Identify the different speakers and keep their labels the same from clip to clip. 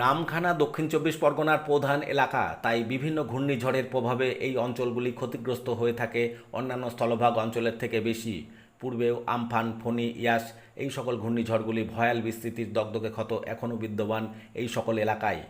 Speaker 1: নামখানা দক্ষিণ চব্বিশ পরগনার প্রধান এলাকা। তাই বিভিন্ন ঘূর্ণিঝড়ের প্রভাবে এই অঞ্চলগুলি ক্ষতিগ্রস্ত হয়ে থাকে, অন্যান্য স্থলভাগ অঞ্চলের থেকে বেশি। পূর্বেও আমফান, ফণি, ইয়াস এই সকল ঘূর্ণিঝড়গুলি ভয়াল বিস্তৃতির দগদগে ক্ষত এখনও বিদ্যমান এই সকল এলাকায়।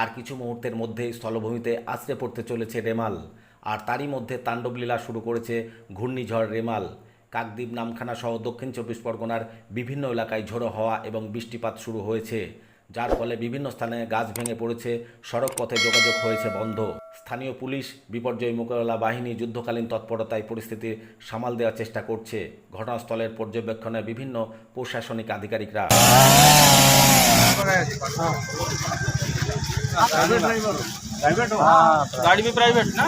Speaker 1: আর কিছু মুহূর্তের মধ্যেই স্থলভূমিতে আশ্রে পড়তে চলেছে রেমাল। আর তারই মধ্যে তাণ্ডবলীলা শুরু করেছে ঘূর্ণিঝড় রেমাল। কাকদ্বীপ নামখানা সহ দক্ষিণ চব্বিশ পরগনার বিভিন্ন এলাকায় ঝোড়ো হওয়া এবং বৃষ্টিপাত শুরু হয়েছে। যার ফলে বিভিন্ন স্থানে গাছ ভেঙে পড়েছে সড়ক পথে যোগাযোগ হয়েছে বন্ধ স্থানীয় পুলিশ বিপর্যয় মোকাবেলা বাহিনী যুদ্ধকালীন তৎপরতায় পরিস্থিতি সামাল দেওয়ার চেষ্টা করছে ঘটনাস্থলের পর্যবেক্ষণে বিভিন্ন প্রশাসনিক আধিকারিকরা
Speaker 2: गाड़ी भी प्राइवेट ना